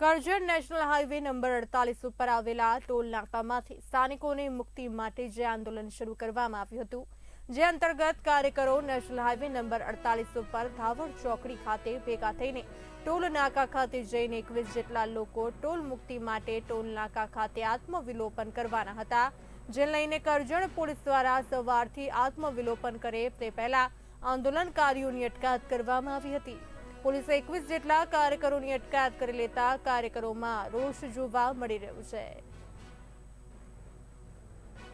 Karjan national highway number અડતાલીસ ઉપર આવેલા ટોલ નાકામાંથી સ્થાનિકોને મુક્તિ માટે જે આંદોલન શરૂ કરવામાં આવ્યું હતું, જે અંતર્ગત કાર્યકરો નેશનલ હાઈવે નંબર અડતાલીસ ઉપર ધાવડ ચોકડી ખાતે ભેગા થઈને ટોલ નાકા ખાતે જઈને એકવીસ જેટલા લોકો ટોલ મુક્તિ માટે ટોલ નાકા ખાતે આત્મવિલોપન કરવાના હતા. જે લઈને કરજણ પોલીસ દ્વારા સવારથી આત્મવિલોપન કરે તે પહેલા આંદોલનકારીઓની અટકાયત કરવામાં આવી હતી. પોલીસે એકવીસ જેટલા કાર્યકરોની અટકાયત કરી લેતા કાર્યકરોમાં રોષ જોવા મળી રહ્યો છે.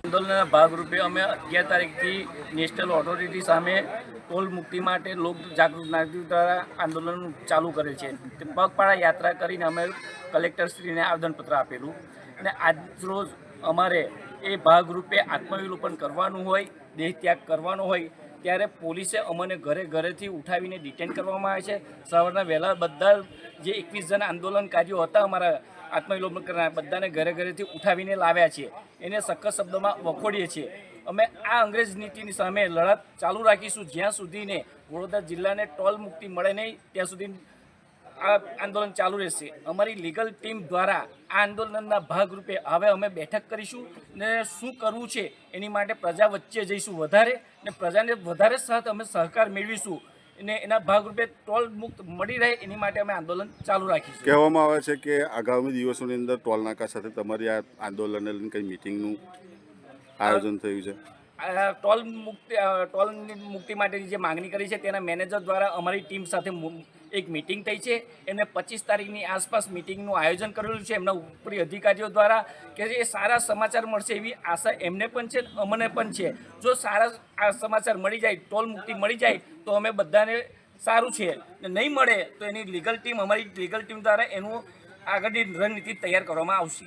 આંદોલનના ભાગરૂપે અમે અગિયાર તારીખથી નેશનલ ઓથોરિટી સામે ટોલ મુક્તિ માટે લોક જાગૃત નાગરિક દ્વારા આંદોલન ચાલુ કરે છે. પગપાળા યાત્રા કરીને અમે કલેક્ટરશ્રીને આવેદનપત્ર આપેલું અને આજ રોજ અમારે એ ભાગરૂપે આત્મવિલોપન કરવાનું હોય દેહ ત્યાગ કરવાનો હોય ત્યારે પોલીસે અમને ઘરે ઘરેથી ઉઠાવીને ડિટેન કરવામાં આવે છે. સવારના વહેલા બધા જે એકવીસ જણ આંદોલનકારીઓ હતા અમારા આત્મવિલોપન કરનાર, બધાને ઘરે ઘરેથી ઉઠાવીને લાવ્યા છે. એને સખત શબ્દોમાં વખોડીએ છીએ. અમે આ અંગ્રેજ નીતિની સામે લડત ચાલુ રાખીશું. જ્યાં સુધીને વડોદરા જિલ્લાને ટોલ મુક્તિ મળે નહીં, ત્યાં સુધી આ આંદોલન ચાલુ રહેશે. અમારી લીગલ ટીમ દ્વારા આ આંદોલનના ભાગરૂપે હવે અમે બેઠક કરીશું ને શું કરવું છે એની માટે પ્રજા વચ્ચે જઈશું વધારે ને પ્રજાને વધારે સાથ અમે સહકાર મેળવીશું અને એના ભાગરૂપે ટોલ મુક્ત મળી રહે એની માટે અમે આંદોલન ચાલુ રાખીશું. કહેવામાં આવે છે કે આગામી દિવસોની અંદર ટોલનાકા સાથે તમારી આ આંદોલનને લઈને કંઈ મિટિંગનું આયોજન થયું છે? આ ટોલ મુક્તિ ટોલની મુક્તિ માટેની જે માંગણી કરી છે તેના મેનેજર દ્વારા અમારી ટીમ સાથે એક મિટિંગ થઈ છે. એમણે પચીસ તારીખની આસપાસ મિટિંગનું આયોજન કરેલું છે એમના ઉપરી અધિકારીઓ દ્વારા કે જે સારા સમાચાર મળશે એવી આશા એમને પણ છે અમને પણ છે. જો સારા આ સમાચાર મળી જાય, ટોલ મુક્તિ મળી જાય, તો અમે બધાને સારું છે. નહીં મળે તો એની લીગલ ટીમ અમારી લીગલ ટીમ દ્વારા એનું આગળની રણનીતિ તૈયાર કરવામાં આવશે.